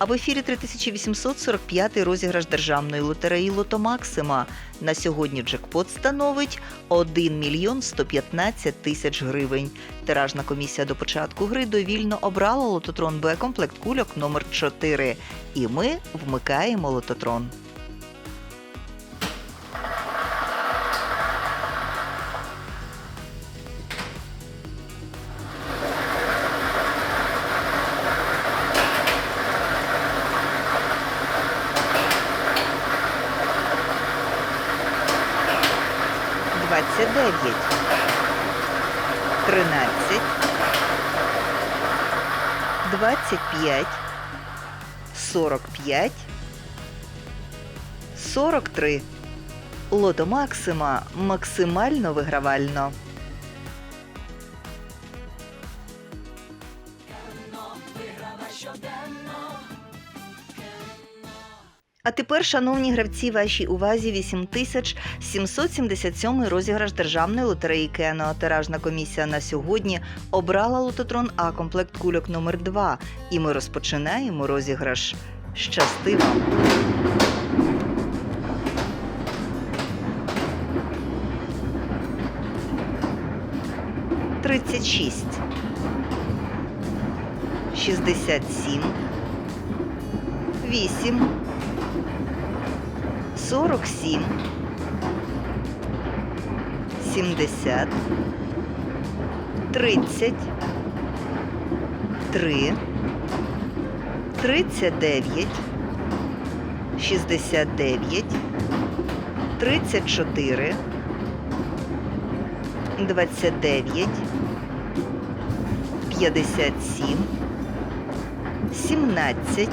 А в ефірі 3845 розіграш державної лотереї Лото Максима. На сьогодні джекпот становить 1 мільйон 115 тисяч гривень. Тиражна комісія до початку гри довільно обрала лототрон Б комплект кульок номер 4 І ми вмикаємо лототрон. Двадцять дев'ять. Тринадцять. Двадцять п'ять. Сорок п'ять. Сорок три. Лото Максима максимально вигравально. А тепер, шановні гравці, вашій увазі 8777 розіграш державної лотереї Кено. Тиражна комісія на сьогодні обрала лототрон А комплект кульок номер 2 І ми розпочинаємо розіграш. Щасти вам! Тридцять шість. Шістдесят сім. Вісім. 47, 70, 30, 3, 39, 69, 34, 29, 57, 17,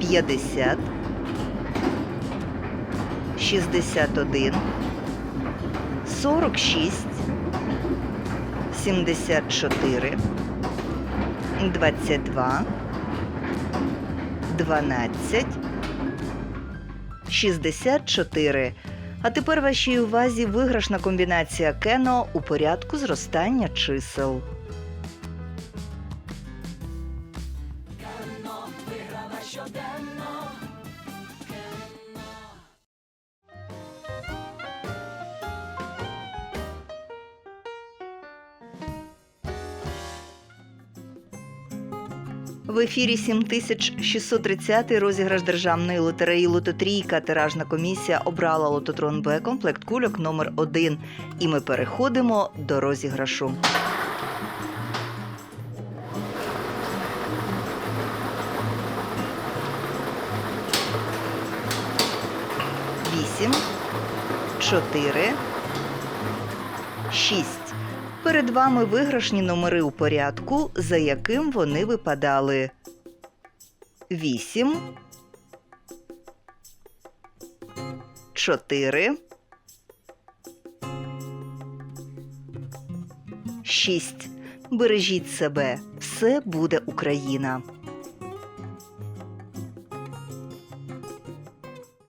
50, 61, 46, 74, 22, 12, 64. А тепер вашій увазі виграшна комбінація Кено у порядку зростання чисел. В ефірі 7630 розіграш державної лотереї Лототрійка. Тиражна комісія обрала лототрон Б комплект кульок номер 1 І ми переходимо до розіграшу. Вісім, чотири, шість. Перед вами виграшні номери у порядку, за яким вони випадали. 8 4 6 Бережіть себе. Все буде Україна.